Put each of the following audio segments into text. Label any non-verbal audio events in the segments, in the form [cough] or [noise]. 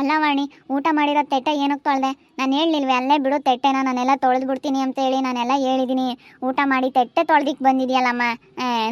ಅಲ್ಲ ವಾಣಿ, ಊಟ ಮಾಡಿರೋ ತೆಟ್ಟೆ ಏನಕ್ಕೆ ತೊಳೆದೆ ನಾನು ಹೇಳಿಲ್ವೇ ಅಲ್ಲೇ ಬಿಡು ತೆಟ್ಟೆನ, ನಾನೆಲ್ಲ ತೊಳೆದು ಬಿಡ್ತೀನಿ ಅಂತ ಹೇಳಿ ನಾನೆಲ್ಲ ಹೇಳಿದ್ದೀನಿ ಊಟ ಮಾಡಿ ತೆಟ್ಟೆ ತೊಳೆದಿಕ್ಕೆ ಬಂದಿದೆಯಲ್ಲಮ್ಮ.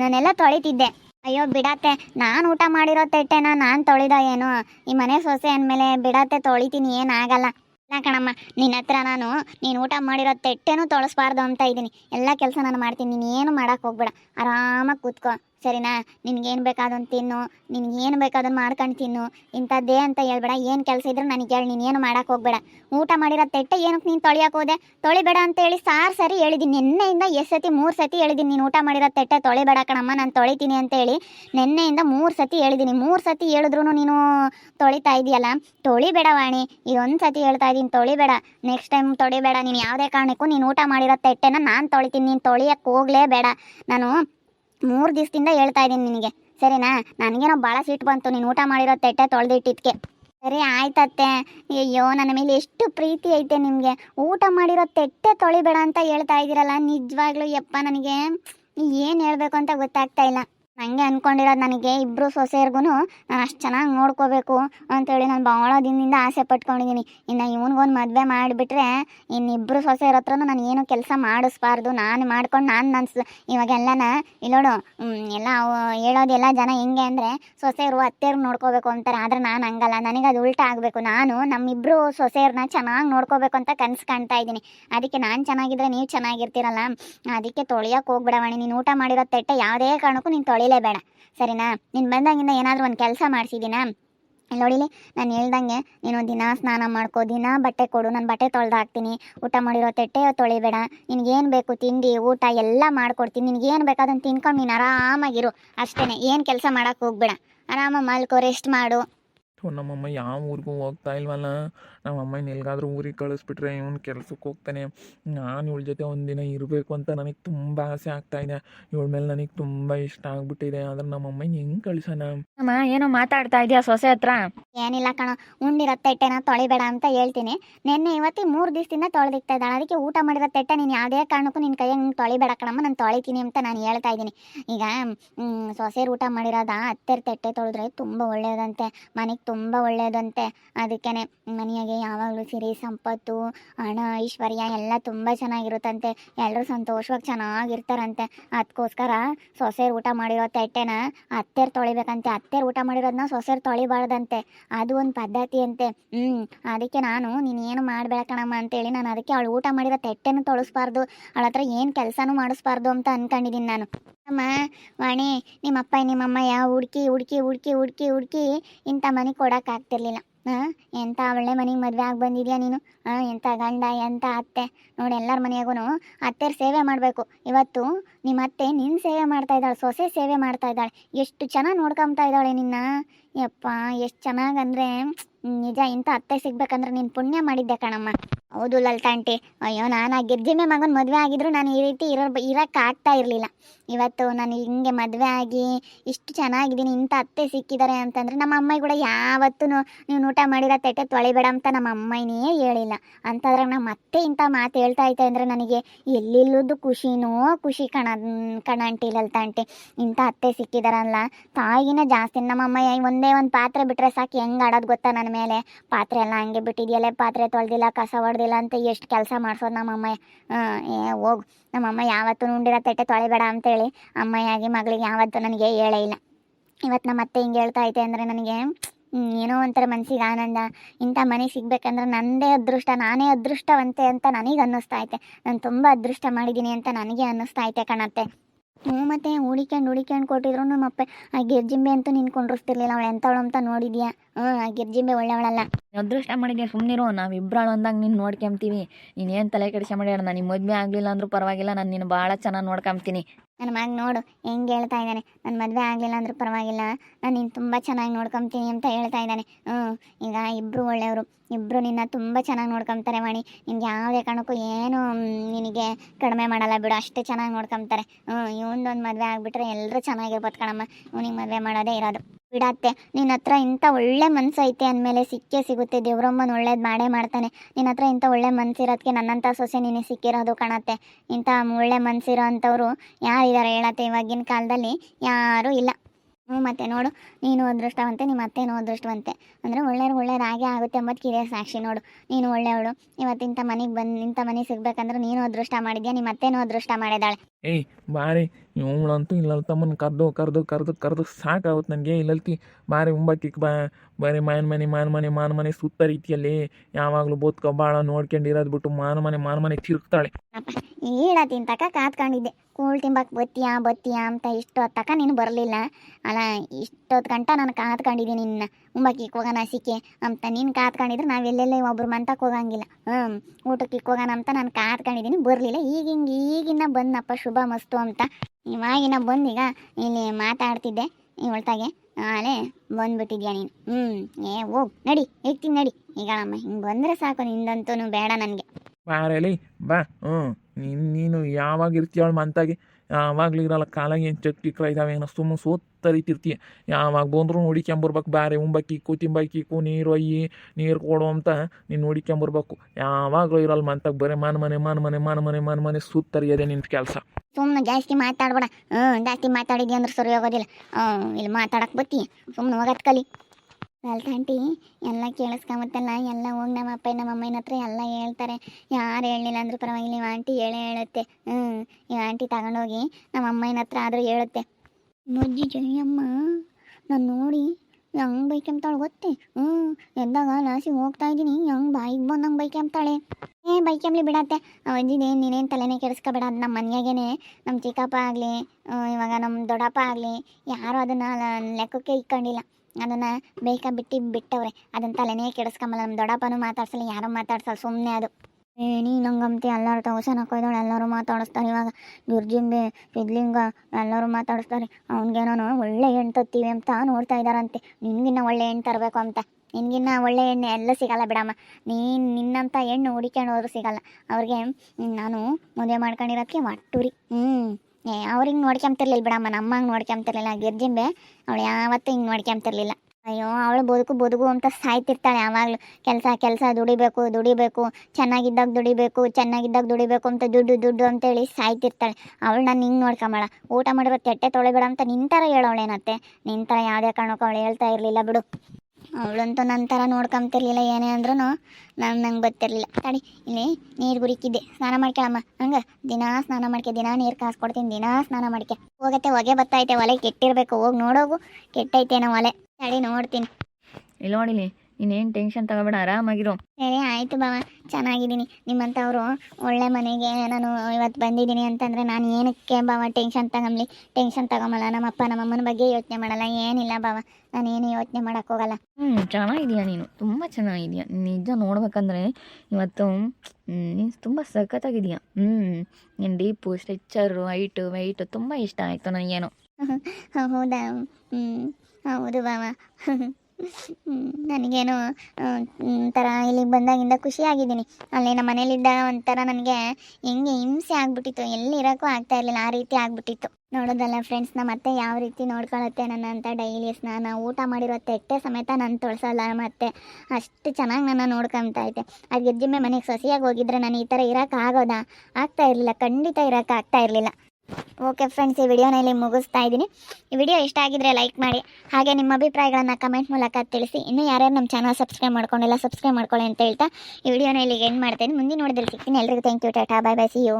ನಾನೆಲ್ಲ ತೊಳಿತಿದ್ದೆ. ಅಯ್ಯೋ ಬಿಡತ್ತೆ ನಾನು ಊಟ ಮಾಡಿರೋ ತೆಟ್ಟೆನ ನಾನು ತೊಳಿದ ಏನು? ಈ ಮನೆ ಸೊಸೆ ಅಂದಮೇಲೆ ಬಿಡತ್ತೆ ತೊಳಿತೀನಿ, ಏನಾಗಲ್ಲ. ಇಲ್ಲ ಕಣಮ್ಮ ನಿನ್ನ ಹತ್ರ ನಾನು, ನೀನು ಊಟ ಮಾಡಿರೋ ತೆಟ್ಟೆನೂ ತೊಳಸ್ಬಾರ್ದು ಅಂತ ಇದ್ದೀನಿ ಎಲ್ಲ ಕೆಲಸ ನಾನು ಮಾಡ್ತೀನಿ, ನೀನು ಏನು ಮಾಡಕ್ಕೆ ಹೋಗ್ಬೇಡ. ಆರಾಮಾಗಿ ಕೂತ್ಕೋ. ಸರಿನಾ? ನಿನ್ಗೇನು ಬೇಕಾದೊಂದು ತಿನ್ನು, ನಿನ್ಗೇನು ಬೇಕಾದೊಂದು ಮಾಡ್ಕೊಂಡು ತಿನ್ನು. ಇಂಥದ್ದೇ ಅಂತ ಹೇಳ್ಬೇಡ. ಏನು ಕೆಲಸ ಇದ್ರೆ ನನಗೆ ಹೇಳಿ ನೀನು ಏನು ಮಾಡಕ್ಕೆ ಹೋಗ್ಬೇಡ. ಊಟ ಮಾಡಿರೋ ತೆಟ್ಟೆ ಏನಕ್ಕೆ ನೀನು ತೊಳೆಯೋಕೆ ಹೋದೆ? ತೊಳಿಬೇಡ ಅಂತ ಹೇಳಿ ಸಾರು ಸರಿ ಹೇಳಿದ್ದೀನಿ ನಿನ್ನೆಯಿಂದ ಎಷ್ಟು ಸತಿ, ಮೂರು ಸತಿ ಹೇಳಿದ್ದೀನಿ ನೀನು ಊಟ ಮಾಡಿರೋ ತೆಟ್ಟೆ ತೊಳಿಬೇಡ ಕಣಮ್ಮ, ನಾನು ತೊಳಿತೀನಿ ಅಂತ ಹೇಳಿ ನಿನ್ನೆಯಿಂದ ಮೂರು ಸತಿ ಹೇಳಿದ್ದೀನಿ ಮೂರು ಸತಿ ಹೇಳಿದ್ರು ನೀನು ತೊಳಿತಾ ಇದೆಯಲ್ಲ? ತೊಳಿಬೇಡ ವಾಣಿ. ಇದೊಂದು ಸತಿ ಹೇಳ್ತಾ ಇದ್ದೀನಿ ತೊಳಿಬೇಡ. Next time ತೊಳಿಬೇಡ. ನೀನು ಯಾವುದೇ ಕಾರಣಕ್ಕೂ ನೀನು ಊಟ ಮಾಡಿರೋ ತೆಟ್ಟೆನ ನಾನು ತೊಳಿತೀನಿ. ನೀನು ಹೋಗ್ಲೇ ಹೋಗಲೇಬೇಡ ನಾನು ಮೂರು ದಿವಸದಿಂದ ಹೇಳ್ತಾ ಇದ್ದೀನಿ ನಿನಗೆ. ಸರಿನಾ? ನನಗೇನೋ ಭಾಳ ಸಿಟ್ಟು ಬಂತು. ನೀನು ಊಟ ಮಾಡಿರೋ ತೆಟ್ಟೆ ತೊಳೆದಿಟ್ಟಿದ್ಕೆ. ಸರಿ ಆಯ್ತತ್ತೆ. ಅಯ್ಯೋ ನನ್ನ ಮೇಲೆ ಎಷ್ಟು ಪ್ರೀತಿ ಐತೆ ನಿಮಗೆ. ಊಟ ಮಾಡಿರೋ ತಟ್ಟೆ ತೊಳಿಬೇಡ ಅಂತ ಹೇಳ್ತಾ ಇದ್ದೀರಲ್ಲ, ನಿಜವಾಗ್ಲೂ ಯಪ್ಪ ನನಗೆ. ಏನು ಹೇಳಬೇಕು ಅಂತ ಗೊತ್ತಾಗ್ತಾ ಇಲ್ಲ. ನನಗೆ ಅನ್ಕೊಂಡಿರೋದು ನನಗೆ ಇಬ್ಬರು ಸೊಸೆಯರ್ಗು ನಾನು ಅಷ್ಟು ಚೆನ್ನಾಗಿ ನೋಡ್ಕೋಬೇಕು ಅಂತೇಳಿ ನಾನು ಭಾಳ ದಿನದಿಂದ ಆಸೆ ಪಟ್ಕೊಂಡಿದ್ದೀನಿ ಇನ್ನು ಇವನಿಗೊಂದು ಮದುವೆ ಮಾಡಿಬಿಟ್ರೆ ಇನ್ನಿಬ್ಬರು ಸೊಸೆಯರ ಹತ್ರನೂ ನಾನು ಏನು ಕೆಲಸ ಮಾಡಿಸ್ಬಾರ್ದು. ನಾನು ಮಾಡ್ಕೊಂಡು ನಾನು ನನ್ನ ಇವಾಗೆಲ್ಲನ ಇಲ್ಲೋಡು ಎಲ್ಲ ಹೇಳೋದೆಲ್ಲ ಜನ ಹೆಂಗೆ ಅಂದರೆ ಸೊಸೆಯರು ಅತ್ತೆಯರು ನೋಡ್ಕೋಬೇಕು ಅಂತಾರೆ. ಆದರೆ ನಾನು ಹಂಗಲ್ಲ. ನನಗೆ ಅದು ಉಲ್ಟಾ ಆಗಬೇಕು. ನಾನು ನಮ್ಮಿಬ್ಬರು ಸೊಸೆಯರನ್ನ ಚೆನ್ನಾಗಿ ನೋಡ್ಕೋಬೇಕು ಅಂತ ಕನಸು ಕಾಣ್ತಾ ಇದ್ದೀನಿ ಅದಕ್ಕೆ ನಾನು ಚೆನ್ನಾಗಿದ್ರೆ ನೀವು ಚೆನ್ನಾಗಿರ್ತೀರಲ್ಲ. ಅದಕ್ಕೆ ತೊಳೆಯೋಕೆ ಹೋಗ್ಬಿಡವಣಿ ನೀನು ಊಟ ಮಾಡಿರೋ ತೆಟ್ಟೆ ಯಾವುದೇ ಕಾರಣಕ್ಕೂ ನೀನು ತೊಳಿಲೇಬೇಡ ಸರಿನಾ? ನೀನು ಬಂದಾಗಿಂದ ಏನಾದರೂ ಒಂದು ಕೆಲಸ ಮಾಡಿಸಿದ್ದೀನಾ ನೋಡಿಲಿ, ನಾನು ಹೇಳ್ದಂಗೆ ನೀನು ದಿನ ಸ್ನಾನ ಮಾಡ್ಕೋ, ದಿನ ಬಟ್ಟೆ ಕೊಡು, ನಾನು ಬಟ್ಟೆ ತೊಳೆದು ಹಾಕ್ತೀನಿ ಊಟ ಮಾಡಿರೋ ತಟ್ಟೆ ತೊಳಿಬೇಡ. ನಿನಗೇನು ಬೇಕು? ತಿಂಡಿ, ಊಟ ಎಲ್ಲ ಮಾಡ್ಕೊಡ್ತೀನಿ. ನಿನಗೇನು ಬೇಕು? ಅದನ್ನು ತಿನ್ಕೊಂಡು ನೀನು ಆರಾಮಾಗಿರು. ಅಷ್ಟೇ ಏನು ಕೆಲಸ ಮಾಡೋಕ್ಕೆ ಹೋಗ್ಬೇಡ. ಆರಾಮಾಗಿ ಮಲ್ಕೋ ರೆಸ್ಟ್ ಮಾಡು. ಥು, ನಮ್ಮಮ್ಮ ಯಾವ ಊರಿಗೂ ಹೋಗ್ತಾ ಇಲ್ವಲ್ಲ? ನಮ್ಮಮ್ಮ ಎಲ್ಲಿಗಾದ್ರೂ ಊರಿಗೆ ಕಳಿಸ್ಬಿಟ್ರೆ ಇವನು ಕೆಲಸಕ್ಕೆ ಹೋಗ್ತಾನೆ. ನಾನು ಇವಳ ಜೊತೆ ಒಂದಿನ ಇರಬೇಕು ಅಂತ ನನಗೆ ತುಂಬ ಆಸೆ ಆಗ್ತಾಯಿದೆ ಇವಳ ಮೇಲೆ ನನಗೆ ತುಂಬ ಇಷ್ಟ ಆಗ್ಬಿಟ್ಟಿದೆ. ಆದ್ರೆ ನಮ್ಮಮ್ಮ ಹೆಂಗೆ ಕಳಿಸೋಣ? ಅಮ್ಮ, ಏನೋ ಮಾತಾಡ್ತಾ ಇದೆಯಾ ಸೊಸೆ ಹತ್ರ? ಏನಿಲ್ಲ ಕಣ, ಉಂಡಿರೋ ತೆಟ್ಟೆನ ತೊಳಿಬೇಡ ಅಂತ ಹೇಳ್ತೀನಿ. ನಿನ್ನೆ ಇವತ್ತಿ ಮೂರು ದಿವಸದಿಂದ ತೊಳೆದಿಕ್ತಾ ಇದ್ದಾಳೆ, ಅದಕ್ಕೆ ಊಟ ಮಾಡಿರೋ ತೆಟ್ಟೆ ನೀನು ಯಾವುದೇ ಕಾರಣಕ್ಕೂ ನಿನ್ನ ಕೈಯಾಗ ತೊಳಿಬೇಡ ಕಣಮ್ಮ, ನಾನು ತೊಳಿತೀನಿ ಅಂತ ನಾನು ಹೇಳ್ತಾ ಇದ್ದೀನಿ. ಈಗ ಸೊಸೆರು ಊಟ ಮಾಡಿರೋದ ಅತ್ತೆರ ತೆಟ್ಟೆ ತೊಳೆದ್ರೆ ತುಂಬ ಒಳ್ಳೆಯದಂತೆ ಮನೆಗೆ ತುಂಬ ಒಳ್ಳೆಯದಂತೆ ಅದಕ್ಕೇ ಮನೆಯಾಗೆ ಯಾವಾಗಲೂ ಸಿರಿ, ಸಂಪತ್ತು, ಹಣ, ಐಶ್ವರ್ಯ ಎಲ್ಲ ತುಂಬ ಚೆನ್ನಾಗಿರುತ್ತಂತೆ. ಎಲ್ಲರೂ ಸಂತೋಷವಾಗಿ ಚೆನ್ನಾಗಿರ್ತಾರಂತೆ. ಅದಕ್ಕೋಸ್ಕರ ಸೊಸೆರು ಊಟ ಮಾಡಿರೋ ತೆಟ್ಟೆನ ಅತ್ತೆರು ತೊಳಿಬೇಕಂತೆ. ಅತ್ತೆರು ಊಟ ಮಾಡಿರೋದನ್ನ ಸೊಸೆರು ತೊಳಿಬಾರ್ದಂತೆ. ಅದು ಒಂದು ಪದ್ಧತಿ ಅಂತೆ. ಹ್ಞೂ ಅದಕ್ಕೆ ನಾನು, ನೀನು ಏನು ಮಾಡಬೇಡ ಕಣಮ್ಮ ಅಂತೇಳಿ ನಾನು ಅದಕ್ಕೆ ಅವಳು ಊಟ ಮಾಡಿದ ತೆಟ್ಟೆನೂ ತೊಳಸ್ಬಾರ್ದು, ಅವಳ ಹತ್ರ ಏನು ಕೆಲಸನೂ ಮಾಡಿಸ್ಬಾರ್ದು ಅಂತ ಅನ್ಕೊಂಡಿದ್ದೀನಿ ನಾನು. ಅಮ್ಮ, ವಾಣಿ, ನಿಮ್ಮಪ್ಪ, ನಿಮ್ಮಮ್ಮ ಯಾವ ಹುಡ್ಕಿ ಹುಡ್ಕಿ ಹುಡ್ಕಿ ಹುಡ್ಕಿ ಹುಡ್ಕಿ ಇಂಥ ಮನೆ ಕೊಡೋಕ್ಕಾಗ್ತಿರ್ಲಿಲ್ಲ ಹಾಂ ಎಂಥ ಒಳ್ಳೆ ಮನೆಗೆ ಮದುವೆ ಆಗಿ ಬಂದಿದ್ಯಾ ನೀನು? ಹಾಂ ಎಂಥ ಗಂಡ, ಎಂಥ ಅತ್ತೆ. ನೋಡಿ ಎಲ್ಲರ ಮನೆಯಾಗೂ ಅತ್ತೆರ ಸೇವೆ ಮಾಡಬೇಕು. ಇವತ್ತು ನಿಮ್ಮ ಅತ್ತೆ ನಿನ್ನ ಸೇವೆ ಮಾಡ್ತಾ ಇದ್ದಾಳೆ, ಸೊಸೆ ಸೇವೆ ಮಾಡ್ತಾ ಇದ್ದಾಳೆ. ಎಷ್ಟು ಚೆನ್ನಾಗಿ ನೋಡ್ಕೊಂತಾ ಇದ್ದಾಳೆ ನಿನ್ನ. ಯಪ್ಪ, ಎಷ್ಟು ಚೆನ್ನಾಗಂದ್ರೆ ನಿಜ ಇಂಥ ಅತ್ತೆ ಸಿಗ್ಬೇಕಂದ್ರೆ ನೀನು ಪುಣ್ಯ ಮಾಡಿದ್ದೆ ಕಣಮ್ಮ. ಹೌದು ಲಲಿತಾಂಟಿ. ಅಯ್ಯೋ, ನಾನು ಆ ಗಿರ್ಜಿಮೆ ಮಗನ ಮದುವೆ ಆಗಿದ್ರು ನಾನು ಈ ರೀತಿ ಇರೋ ಇರೋಕ್ಕೆ ಆಗ್ತಾ ಇರಲಿಲ್ಲ. ಇವತ್ತು ನಾನು ಹಿಂಗೆ ಮದುವೆ ಆಗಿ ಇಷ್ಟು ಚೆನ್ನಾಗಿದ್ದೀನಿ, ಇಂಥ ಅತ್ತೆ ಸಿಕ್ಕಿದ್ದಾರೆ ಅಂತಂದರೆ ನಮ್ಮ ಅಮ್ಮಾಯಿ ಕೂಡ ಯಾವತ್ತೂ ನೀವು ಊಟ ಮಾಡಿರೋ ತಟ್ಟೆ ತೊಳಿಬೇಡ ಅಂತ ನಮ್ಮ ಅಮ್ಮನೇ ಹೇಳಿಲ್ಲ. ಅಂತಂದ್ರೆ ನಮ್ಮ ಅತ್ತೆ ಇಂಥ ಮಾತು ಹೇಳ್ತಾ ಐತೆ ಅಂದರೆ ನನಗೆ ಎಲ್ಲಿಲ್ಲದ್ದು ಖುಷಿನೋ ಖುಷಿ ಕಣ ಕಣ ಆಂಟಿ, ಲಲಿತ ಅಂಟಿ ಇಂಥ ಅತ್ತೆ ಸಿಕ್ಕಿದಾರಲ್ಲ. ತಾಯಿನೇ ಜಾಸ್ತಿ, ನಮ್ಮ ಅಮ್ಮ ಒಂದೇ ಒಂದು ಪಾತ್ರೆ ಬಿಟ್ಟರೆ ಸಾಕು, ಹೆಂಗೆ ಆಡೋದು ಗೊತ್ತಾ ನನ್ನ ಮೇಲೆ? ಪಾತ್ರೆ ಎಲ್ಲ ಹಂಗೆ ಬಿಟ್ಟಿದ್ಯಲ್ಲ ಪಾತ್ರೆ ತೊಳೆದಿಲ್ಲ, ಕಸ ಹೊಡೆದಿಲ್ಲ ಅಂತ ಎಷ್ಟು ಕೆಲಸ ಮಾಡಿಸೋದು ನಮ್ಮ ಅಮ್ಮ ಏ, ಹೋಗು. ನಮ್ಮಮ್ಮ ಯಾವತ್ತೂ ಉಂಡಿರೋ ತಟ್ಟೆ ತೊಳೆಬೇಡ ಅಂತೇಳಿ ಅಮ್ಮಯಾಗಿ ಮಗಳಿಗೆ ಯಾವತ್ತೂ ನನಗೆ ಹೇಳೇ ಇಲ್ಲ. ಇವತ್ತು ನಮ್ಮ ಅತ್ತೆ ಹಿಂಗೆ ಹೇಳ್ತಾ ಐತೆ ಅಂದರೆ ನನಗೆ ಏನೋ ಒಂಥರ ಮನಸ್ಸಿಗೆ ಆನಂದ, ಇಂಥ ಮನೆ ಸಿಗಬೇಕಂದ್ರೆ ನನ್ನದೇ ಅದೃಷ್ಟ, ನಾನೇ ಅದೃಷ್ಟವಂತೆ ಅಂತ ನನಗೆ ಅನ್ನಿಸ್ತಾ ಐತೆ. ನಾನು ತುಂಬ ಅದೃಷ್ಟ ಮಾಡಿದ್ದೀನಿ ಅಂತ ನನಗೆ ಅನ್ನಿಸ್ತಾ ಐತೆ ಕಣತ್ತೆ. ಹ್ಞೂ ಮತ್ತೆ ಹುಡಿಕೊಂಡು ಹುಡಿಕೊಂಡು ಕೊಟ್ಟಿದ್ರು ನಮ್ಮಪ್ಪ ಆ ಗಿರ್ಜಿಂಬೆ ಅಂತೂ ನಿನ್ ಕೊಂಡಿರ್ತಿರ್ಲಿಲ್ಲ ಅವಳು ಎಂಥವಳು ಅಂತ ನೋಡಿದ್ಯಾ? ಹ್ಞೂ, ಆ ಗಿರ್ಜಿಂಬೆ ಒಳ್ಳೆಯವಳಲ್ಲ. ಅದೃಷ್ಟ ಮಾಡಿದ್ಯಾ? ಸುಮ್ಮನಿರು ನಾವಿಬ್ಬರಾಳು ಅಂದಾಗ ನೀನು ನೋಡ್ಕೊಂತೀವಿ. ನೀನೇನು ತಲೆ ಕೆಡಿಸ ಮಾಡ್ಯಾಡ ನಿಮ್ಮ ಮದುವೆ ಆಗಲಿಲ್ಲ ಅಂದ್ರೂ ಪರವಾಗಿಲ್ಲ, ನಾನು ನಿನ್ನ ಭಾಳ ಚೆನ್ನಾಗಿ ನೋಡ್ಕೊಂತೀನಿ. ನನ್ನ ಮಗ ನೋಡು, ಹೆಂಗೆ ಹೇಳ್ತಾ ಇದ್ದಾನೆ. ನನ್ನ ಮದುವೆ ಆಗಲಿಲ್ಲ ಅಂದರೂ ಪರವಾಗಿಲ್ಲ. ನಾನು ನಿನ್ನ ತುಂಬ ಚೆನ್ನಾಗಿ ನೋಡ್ಕೊತೀನಿ ಅಂತ ಹೇಳ್ತಾ ಇದ್ದಾನೆ. ಹ್ಞೂ ಈಗ ಇಬ್ಬರು ಒಳ್ಳೆಯವರು. ಇಬ್ಬರು ನಿನ್ನ ತುಂಬ ಚೆನ್ನಾಗಿ ನೋಡ್ಕೊತಾರೆ ವಾಣಿ. ನಿಮ್ಗೆ ಯಾವುದೇ ಕಾರಣಕ್ಕೂ ಏನು ನಿನಗೆ ಕಡಿಮೆ ಮಾಡಲ್ಲ ಬಿಡು. ಅಷ್ಟೇ ಚೆನ್ನಾಗಿ ನೋಡ್ಕೊತಾರೆ. ಹ್ಞೂ ಇವನೊಂದು ಮದುವೆ ಆಗಿಬಿಟ್ರೆ ಎಲ್ಲರೂ ಚೆನ್ನಾಗಿರ್ಬೋದು ಕಣಮ್ಮ. ಇವನಿಗೆ ಮದುವೆ ಮಾಡೋದೇ ಇರೋದು. ಬಿಡತ್ತೆ. ನಿನ್ನ ಹತ್ರ ಇಂಥ ಒಳ್ಳೆ ಮನಸ್ಸೈತೆ ಅಂದಮೇಲೆ ಸಿಕ್ಕೇ ಸಿಗುತ್ತೆ. ದೇವ್ರಮ್ಮನ ಒಳ್ಳೇದು ಮಾಡೇ ಮಾಡ್ತಾನೆ. ನಿನ್ನ ಹತ್ರ ಇಂಥ ಒಳ್ಳೆ ಮನಸ್ಸಿರೋದಕ್ಕೆ ನನ್ನಂಥ ಸೊಸೆ ನಿನಗೆ ಸಿಕ್ಕಿರೋದು ಕಾಣತ್ತೆ. ಇಂಥ ಒಳ್ಳೆ ಮನಸ್ಸಿರೋ ಅಂಥವ್ರು ಯಾರಿದ್ದಾರೆ ಹೇಳತ್ತೆ ಇವಾಗಿನ ಕಾಲದಲ್ಲಿ? ಯಾರೂ ಇಲ್ಲ. ಹ್ಞೂ ಮತ್ತೆ ನೋಡು ನೀನು ಅದೃಷ್ಟವಂತೆ ನಿಮ್ಮ ಅತ್ತೇನೋ ಅದೃಷ್ಟವಂತೆ. ಅಂದರೆ ಒಳ್ಳೆಯವ್ರು ಒಳ್ಳೆಯದಾಗೆ ಆಗುತ್ತೆ ಎಂಬುದಕ್ಕೆ ಕಿರಿಯ ಸಾಕ್ಷಿ ನೋಡು. ನೀನು ಒಳ್ಳೆಯವಳು ಇವತ್ತು ಇಂಥ ಮನೆಗೆ ಬಂದು ಇಂಥ ಮನೆಗೆ ಸಿಗ್ಬೇಕಂದ್ರೆ ನೀನು ಅದೃಷ್ಟ ಮಾಡಿದ್ಯಾ ನಿಮ್ಮ ಅತ್ತೇನೋ ಅದೃಷ್ಟ ಮಾಡಿದಾಳೆ ಏಯ್ ಬಾರಿ ಇವಳಂತೂ ಇಲ್ಲಲ್ ತಮ್ಮನ ಕರೆದು ಕರೆದು ಕರೆದು ಕರೆದು ಸಾಕಾಗುತ್ತೆ ನನಗೆ. ಇಲ್ಲಲ್ತಿ ಬಾರಿ ಉಂಬಕ್ಕಿಕ್ ಬಾ ಬರೀ ಮಾನ ಮನೆ ಮಾನ ಮನೆ ಮಾನ ಮನೆ ಸುತ್ತ ರೀತಿಯಲ್ಲಿ ಯಾವಾಗಲೂ ಬೋತ್ಕೊ ಭಾಳ ನೋಡ್ಕೊಂಡಿರೋದು ಬಿಟ್ಟು ಮಾನ ಮನೆ ಮಾನ್ ಮನೆ ತಿರುಗ್ತಾಳೆ. ಈಡ ತಿಂತಕ ಕಾತ್ಕೊಂಡಿದ್ದೆ. ಕೂಳ್ ತಿಂಬಕ್ಕೆ ಬತ್ತೀಯಾ, ಬತ್ತಿಯಾ ಅಂತ ಇಷ್ಟು ಹೊತ್ತಕ ನೀನು ಬರಲಿಲ್ಲ. ಅಲ್ಲ ಇಷ್ಟೊತ್ತು ಗಂಟ ನಾನು ಕಾತ್ಕೊಂಡಿದ್ದೀನಿ ನಿನ್ನ ಉಂಬಕ್ಕೆ ಇಕ್ಕೋಗಣ ಸಿಕ್ಕೆ ಅಂತ. ನೀನು ಕಾತ್ಕೊಂಡಿದ್ರೆ ನಾವೆಲ್ಲೆಲ್ಲ ಒಬ್ರು ಮಂತಕ್ಕೆ ಹೋಗಂಗಿಲ್ಲ. ಹ್ಞೂ ಊಟಕ್ಕೆ ಇಕ್ಕೋಗಣ ಅಂತ ನಾನು ಕಾತ್ಕೊಂಡಿದ್ದೀನಿ. ಬರಲಿಲ್ಲ. ಈಗ ಹಿಂಗೆ ಈಗಿನ ಬಂದಪ್ಪ ಶುಭ ಮಸ್ತು ಅಂತ. ಇವಾಗಿನ ಬಂದೀಗ ಇಲ್ಲಿ ಮಾತಾಡ್ತಿದ್ದೆ ಇವಳ್ತಾಗೆ. ಆಲೆ ಬಂದ್ಬಿಟ್ಟಿದ್ಯಾ ನೀನು? ಹ್ಞೂ ಏ, ಹೋಗ್, ನಡಿ ಹೇಳ್ತೀನಿ ನಡಿ. ಈಗ ಅಮ್ಮ, ಹಿಂಗೆ ಬಂದರೆ ಸಾಕು ನಿಂದಂತೂ ಬೇಡ ನನಗೆ. ಬಾರೇಲಿ, ಬಾ ಹ್ಞೂ ನೀನು ನೀನು ಯಾವಾಗ ಇರ್ತೀಯಳ ಮಂತಾಗಿ, ಯಾವಾಗಲೂ ಇರಲ್ಲ, ಕಾಲಾಗ ಏನು ಚಟ್ಟಿ ಇದಾವೆ ಏನೋ ಸುಮ್ಮನೆ ರೀತಿರ್ತೀಯ ಯಾವಾಗ ಬಂದರೂ ನೋಡಿಕೊಂಬರ್ಬೇಕು ಬೇರೆ ಉಂಬಕ್ಕಿಕ್ಕು ತಿಂಬಕ್ಕಿಕ್ಕು ನೀರು ಒಯ್ಯಿ, ನೀರು ಕೊಡು ಅಂತ ನೀನು ನೋಡಿಕೊಂಬರ್ಬೇಕು ಯಾವಾಗಲೂ ಇರಲ್ಲ ಮಂತಾಗ, ಬರೀ ಮನ ಮನೆ ಮನ ಮನೆ ಮನ ಮನೆ ಮನ ಮನೆ ಸುತ್ತರಿಯದೆ ನಿನ್ನ ಕೆಲಸ. ಸುಮ್ಮನೆ ಜಾಸ್ತಿ ಮಾತಾಡ್ಬೇಡ. ಹ್ಞೂ ಜಾಸ್ತಿ ಮಾತಾಡಿದ್ಯ ಅಂದ್ರೆ ಸರಿ ಹೋಗೋದಿಲ್ಲ. ಇಲ್ಲಿ ಮಾತಾಡಕ್ಕೆ ಬತ್ತಿ. ಸುಮ್ಮನೆ ಹೋಗತ್ ಕಲಿ ಆಂಟಿ, ಎಲ್ಲ ಕೇಳಿಸ್ಕೊಂಬತ್ತಲ್ಲ, ಎಲ್ಲ ಹೋಗಿ ನಮ್ಮ ಅಪ್ಪ, ನಮ್ಮ ಅಮ್ಮನ ಹತ್ರ ಎಲ್ಲ ಹೇಳ್ತಾರೆ. ಯಾರು ಹೇಳಲಿಲ್ಲ ಅಂದ್ರೂ ಪರವಾಗಿಲ್ಲ ನೀವು ಆಂಟಿ ಹೇಳೇ ಹೇಳುತ್ತೆ. ಹ್ಞೂ ಈ ಆಂಟಿ ತಗೊಂಡೋಗಿ ನಮ್ಮ ಅಮ್ಮನ ಹತ್ರ ಆದರೂ ಹೇಳುತ್ತೆ. ಮುಜ್ಜಿ ಜಯಮ್ಮ, ನಾನು ನೋಡಿ ಹೆಂಗೆ ಬೈಕೆಂಬ್ತಾಳೆ ಗೊತ್ತೇ? ಹ್ಞೂ ಎದ್ದಾಗ ಲಾಸಿಗೆ ಹೋಗ್ತಾ ಇದ್ದೀನಿ, ಹೆಂಗೆ ಬಾಯಿಗೆ ಬೈಕ್ ಬೈಕೆಂಬ್ತಾಳೆ ಏ ಬೈಕೆಂಬ್ಲಿ ಬಿಡತ್ತೆ. ಅಜ್ಜಿದೆ ನೀನೇನು ತಲೆನೇ ಕೆಡಿಸ್ಕೊಬೇಡ. ಅದು ನಮ್ಮ ಮನೆಯಾಗೇನೆ ನಮ್ಮ ಚಿಕ್ಕಪ್ಪ ಆಗಲಿ ಇವಾಗ ನಮ್ಮ ದೊಡ್ಡಪ್ಪ ಆಗಲಿ, ಯಾರೂ ಅದನ್ನು ಲೆಕ್ಕಕ್ಕೆ ಇಕ್ಕೊಂಡಿಲ್ಲ. ಅದನ್ನು ಬೇಕಾ ಬಿಟ್ಟು ಬಿಟ್ಟವ್ರೆ. ಅದನ್ನು ತಲೆನೇ ಕೆಡಿಸ್ಕೊಂಬಲ್ಲ. ನಮ್ಮ ದೊಡ್ಡಪ್ಪನು ಮಾತಾಡ್ಸಲ್ಲ, ಯಾರೂ ಮಾತಾಡ್ಸಲ್ಲ. ಸುಮ್ಮನೆ ಅದು. ಏ ನಂಗಂತೆ ಎಲ್ಲರೂ ತಗೋಸನ್ ಹಾಕೋಯ್ದವಳು ಎಲ್ಲರೂ ಮಾತಾಡಿಸ್ತಾರೆ ಇವಾಗ. ಗುರ್ಜಿಂಬೆ ಸಿದ್ಲಿಂಗ ಎಲ್ಲರೂ ಮಾತಾಡಿಸ್ತಾರೆ. ಅವ್ನಿಗೇನೋ ಒಳ್ಳೆ ಹೆಣ್ಣು ತತ್ತೀವಿ ಅಂತ ನೋಡ್ತಾ ಇದ್ದಾರಂತೆ. ನಿನ್ಗಿನ್ನ ಒಳ್ಳೆ ಹೆಣ್ಣು ತರಬೇಕು ಅಂತ. ನಿನ್ಗಿನ್ನ ಒಳ್ಳೆ ಹೆಣ್ಣು ಎಲ್ಲ ಸಿಗಲ್ಲ ಬಿಡಮ್ಮ. ನೀನು ನಿನ್ನಂಥ ಹೆಣ್ಣು ಹುಡಿಕೊಂಡು ಹೋದ್ರೂ ಸಿಗಲ್ಲ. ಅವ್ರಿಗೆ, ನಾನು ಮದುವೆ ಮಾಡ್ಕೊಂಡಿರೋಕ್ಕೆ ಒಟ್ಟುರಿ. ಹ್ಞೂ ಏ ಅವ್ರಿಗೆ ನೋಡ್ಕೊಂತಿರ್ಲಿಲ್ಲ ಬಿಡಮ್ಮ ನಮ್ಮಂಗೆ ನೋಡ್ಕೊಂತಿರ್ಲಿಲ್ಲ ಗಿರ್ಜಿಂಬೆ, ಅವಳು ಯಾವತ್ತೂ ಹಿಂಗೆ ನೋಡ್ಕೊಂತಿರ್ಲಿಲ್ಲ ಅಯ್ಯೋ, ಅವಳು ಬದುಕು ಬದುಕು ಅಂತ ಸಾಯ್ತಿರ್ತಾಳೆ ಯಾವಾಗಲೂ. ಕೆಲಸ ಕೆಲಸ ದುಡಿಬೇಕು ದುಡಿಬೇಕು. ಚೆನ್ನಾಗಿದ್ದಾಗ ದುಡಿಬೇಕು ಚೆನ್ನಾಗಿದ್ದಾಗ ದುಡಿಬೇಕು ಅಂತ ದುಡ್ಡು ದುಡ್ಡು ಅಂತೇಳಿ ಸಾಯ್ತಿರ್ತಾಳೆ. ಅವಳು ನಾನು ಹಿಂಗೆ ನೋಡ್ಕೊಂಬಳ ಊಟ ಮಾಡಿರೋ ತೆಟ್ಟೆ ತೊಳಿಬೇಡ ಅಂತ ಥರ ಹೇಳೋಳೇನತ್ತೆ? ನಿಂತರ ಯಾವುದೇ ಕಾರಣಕ್ಕೂ ಅವಳು ಹೇಳ್ತಾ ಇರಲಿಲ್ಲ ಬಿಡು. ಅವಳಂತೂ ನನ್ನ ಥರ ನೋಡ್ಕೊಂತಿರ್ಲಿಲ್ಲ ಏನೇ ಅಂದ್ರೂ ನಾನು ನಂಗೆ ಗೊತ್ತಿರಲಿಲ್ಲ. ತಡಿ, ಇಲ್ಲಿ ನೀರು ಗುರಿಕಿದ್ದೆ. ಸ್ನಾನ ಮಾಡ್ಕೊಳಮ್ಮ ಹಂಗೆ, ದಿನಾ ಸ್ನಾನ ಮಾಡ್ಕೆ ದಿನಾ ನೀರು ಕಾಸ್ಕೊಡ್ತೀನಿ ದಿನಾ ಸ್ನಾನ ಮಾಡ್ಕೆ ಹೋಗತ್ತೆ, ಹೊಗೆ ಬತ್ತೈತೆ, ಒಲೆ ಕೆಟ್ಟಿರಬೇಕು. ಹೋಗಿ ನೋಡೋಗು, ಕೆಟ್ಟೈತೇನೋ ಒಲೆ. ತಡಿ, ನೋಡ್ತೀನಿ. ಇಲ್ಲಿ ನೋಡಿಲಿ. ನೀನೇನು ಟೆನ್ಷನ್ ತಗೋಬೇಡ ಆರಾಮಾಗಿರು. ಸರಿ ಆಯಿತು ಬಾವ ಚೆನ್ನಾಗಿದ್ದೀನಿ. ನಿಮ್ಮಂಥವ್ರು ಒಳ್ಳೆ ಮನೆಗೆ ನಾನು ಇವತ್ತು ಬಂದಿದ್ದೀನಿ ಅಂತಂದರೆ ನಾನು ಏನಕ್ಕೆ ಬಾವ ಟೆನ್ಷನ್ ತಗೊಂಬ್ಲಿ? ಟೆನ್ಷನ್ ತಗೊಂಬಲ್ಲ ನಮ್ಮಪ್ಪ ನಮ್ಮಮ್ಮನ ಬಗ್ಗೆ ಯೋಚನೆ ಮಾಡಲ್ಲ ಏನಿಲ್ಲ ಬಾವ. ನಾನೇನು ಯೋಚನೆ ಮಾಡೋಕ್ಕೋಗಲ್ಲ ಹ್ಞೂ ಚೆನ್ನಾಗಿದ್ಯಾ ನೀನು? ತುಂಬ ಚೆನ್ನಾಗಿದೀಯ? ನಿಜ ನೋಡ್ಬೇಕಂದ್ರೆ ಇವತ್ತು ನೀನು ತುಂಬ ಸಖತ್ತಾಗಿದೀಯ? ಹ್ಞೂ ನಿನ್ ಡೀಪು ಸ್ಟ್ರೆಚ್ಚರು ಹೈಟು ವೆಯ್ಟು ತುಂಬ ಇಷ್ಟ ಆಯಿತು ನನಗೇನು [laughs] ಹೌದಾ? ಹ್ಞೂ ಹೌದು ಬಾವ. ಹ್ಮ್, [laughs] ನನಗೇನು ಒಂಥರ ಇಲ್ಲಿಗೆ ಬಂದಾಗಿಂದ ಖುಷಿಯಾಗಿದ್ದೀನಿ. ಅಲ್ಲಿ ನಮ್ಮ ಮನೇಲಿದ್ದ ಒಂಥರ ನನಗೆ ಹೆಂಗೆ ಹಿಂಸೆ ಆಗ್ಬಿಟ್ಟಿತ್ತು. ಎಲ್ಲಿ ಇರೋಕ್ಕೂ ಆಗ್ತಾ ಇರಲಿಲ್ಲ. ಆ ರೀತಿ ಆಗ್ಬಿಟ್ಟಿತ್ತು. ನೋಡೋದಲ್ಲ ಫ್ರೆಂಡ್ಸ್ ನಮ್ಮ ಮತ್ತೆ ಯಾವ ರೀತಿ ನೋಡ್ಕೊಳತ್ತೆ ನನ್ನ ಅಂತ ಡೈಲಿ ಸ್ನಾನ, ಊಟ ಮಾಡಿರೋ ತೆಟ್ಟೆ ಸಮೇತ ನಾನು ತೊಳ್ಸಲ್ಲ ಮತ್ತೆ. ಅಷ್ಟು ಚೆನ್ನಾಗಿ ನನ್ನ ನೋಡ್ಕೊಳ್ತಾ ಐತೆ ಅದು ಗೆಜ್ಜಿಮೆ ಮನೆಗೆ ಸೊಸೆಯಾಗಿ ಹೋಗಿದ್ರೆ ನಾನು ಈ ಥರ ಇರೋಕ್ಕಾಗೋದಾ ಆಗ್ತಾ ಇರಲಿಲ್ಲ. ಖಂಡಿತ ಇರೋಕ್ಕಾಗ್ತಾ ಇರಲಿಲ್ಲ. ಓಕೆ ಫ್ರೆಂಡ್ಸ್ ಈ ವಿಡಿಯೋನ ಇಲ್ಲಿ ಮುಗಿಸ್ತಾ ಇದ್ದೀನಿ. ಈ ವಿಡಿಯೋ ಇಷ್ಟ ಆಗಿದ್ರೆ ಲೈಕ್ ಮಾಡಿ, ಹಾಗೆ ನಿಮ್ಮ ಅಭಿಪ್ರಾಯಗಳನ್ನು ಕಮೆಂಟ್ ಮೂಲಕ ತಿಳಿಸಿ. ಇನ್ನೂ ಯಾರ್ಯಾರು ನಮ್ಮ ಚಾನಲ್ ಸಬ್ಸ್ಕ್ರೈಬ್ ಮಾಡ್ಕೊಂಡಿಲ್ಲ ಸಬ್ಸ್ಕ್ರೈಬ್ ಮಾಡ್ಕೊಳ್ಳಿ ಅಂತ ಹೇಳ್ತಾ ಈ ವಿಡಿಯೋನ ಇಲ್ಲಿಗೆ ಎಂಡ್ ಮಾಡ್ತೇನೆ. ಮುಂದಿನ ನೋಡಿದ್ರೆ ಸಿಗ್ತೀನಿ. ಎಲ್ರಿಗೂ thank you Tata bye bye see you